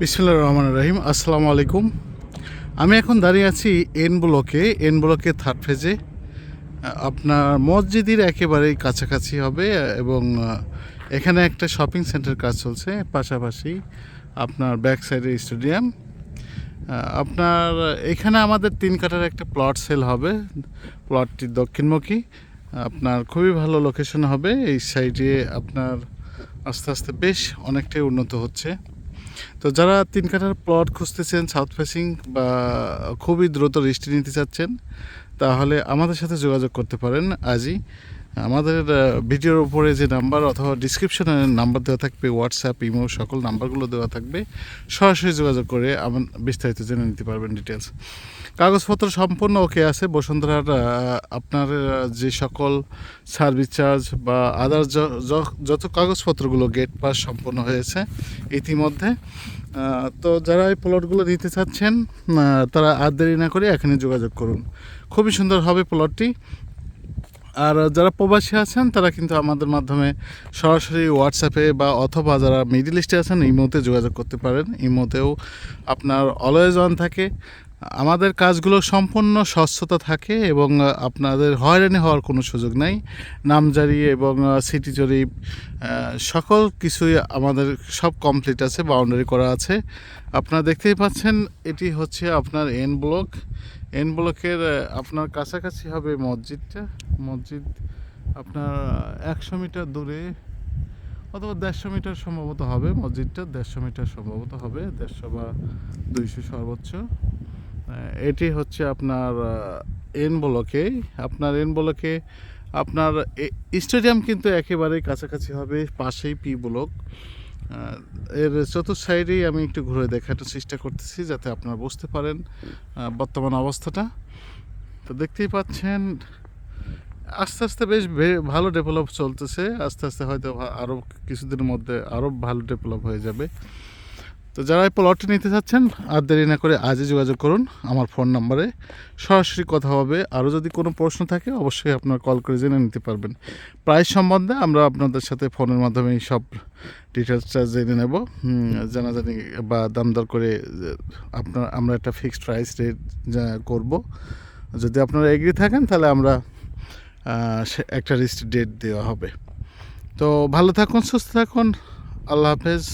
বিসমুল্লাহ রহমান রহিম, আসসালামু আলাইকুম। আমি এখন দাঁড়িয়ে আছি এন ব্লকে এন ব্লকে থার্ড ফেজে আপনার মসজিদের একেবারেই কাছাকাছি হবে এবং এখানে একটা শপিং সেন্টার কাজ চলছে, পাশাপাশি আপনার ব্যাক সাইডে স্টেডিয়াম আপনার এখানে আমাদের তিন কাটার একটা প্লট সেল হবে প্লটটি দক্ষিণমুখী। আপনার খুবই ভালো লোকেশন হবে, এই সাইডে আপনার আস্তে আস্তে বেশ অনেকটাই উন্নত হচ্ছে। তো যারা তিন কাঠার প্লট খুঁজতেছেন সাউথ ফেসিং বা খুবই দ্রুত রেজিস্ট্রি নিতে চাচ্ছেন, তাহলে আমাদের সাথে যোগাযোগ করতে পারেন আজই আমাদের ভিডিওর উপরে যে নাম্বার অথবা ডিসক্রিপশনে নাম্বার দেওয়া থাকবে হোয়াটসঅ্যাপ ইমো সকল নাম্বারগুলো দেওয়া থাকবে, সরাসরি যোগাযোগ করে আমার বিস্তারিত জেনে নিতে পারবেন ডিটেলস কাগজপত্র সম্পূর্ণ ওকে আছে। বসুন্ধরার আপনার যে সকল সার্ভিস চার্জ বা আদার যত কাগজপত্রগুলো গেট পাস সম্পন্ন হয়েছে ইতিমধ্যে তো যারা এই প্লটগুলো নিতে চাচ্ছেন তারা আর দেরি না করে এখানে যোগাযোগ করুন। খুবই সুন্দর হবে প্লটটি আর যারা প্রবাসী আছেন, তারা কিন্তু আমাদের মাধ্যমে সরাসরি হোয়াটসঅ্যাপে বা অথবা যারা মিডিল ইস্টে আছেন ইমোতে যোগাযোগ করতে পারেন। ইমোতেও আপনার অলওয়েজ অন থাকে। আমাদের কাজগুলো সম্পূর্ণ স্বচ্ছতা থাকে এবং আপনাদের হয়রানি হওয়ার কোনো সুযোগ নাই। নামজারি এবং সিটি জরিপ সকল কিছুই আমাদের সব কমপ্লিট আছে বাউন্ডারি করা আছে। আপনারা দেখতেই পাচ্ছেন, এটি হচ্ছে আপনার এন ব্লক এন ব্লকের আপনার কাছাকাছি হবে মসজিদটা। মসজিদ আপনার একশো মিটার দূরে অথবা দেড়শো মিটার সম্ভবত হবে মসজিদটা। দেড়শো মিটার সম্ভবত হবে, দেড়শো বা দুইশো সর্বোচ্চ। এটি হচ্ছে আপনার এন ব্লকে আপনার এন ব্লকে আপনার স্টেডিয়াম কিন্তু একেবারেই কাছাকাছি হবে, পাশেই পি ব্লক এর চতুর্থ সাইডেই আমি একটু ঘুরে দেখানোর চেষ্টা করতেছি যাতে আপনারা বুঝতে পারেন বর্তমান অবস্থাটা। তো দেখতেই পাচ্ছেন, আস্তে আস্তে বেশ ভালো ডেভেলপ চলতেছে। আস্তে আস্তে হয়তো আরও কিছুদিনের মধ্যে আরও ভালো ডেভেলপ হয়ে যাবে। তো যারা এই প্লটটি নিতে চাচ্ছেন, আর দেরি না করে আজই যোগাযোগ করুন আমার ফোন নাম্বারে সরাসরি কথা হবে। আরও যদি কোনো প্রশ্ন থাকে, অবশ্যই আপনার কল করে জেনে নিতে পারবেন। প্রাইস সম্বন্ধে আমরা আপনাদের সাথে ফোনের মাধ্যমে সব ডিটেলসটা জেনে নেব। জানাজানি বা দাম দর করে, আপনার, আমরা একটা ফিক্সড প্রাইস রেট করব। যদি আপনারা এগ্রি থাকেন, তাহলে আমরা একটা রিস্ট ডেট দেওয়া হবে। তো ভালো থাকুন, সুস্থ থাকুন। আল্লাহ হাফেজ।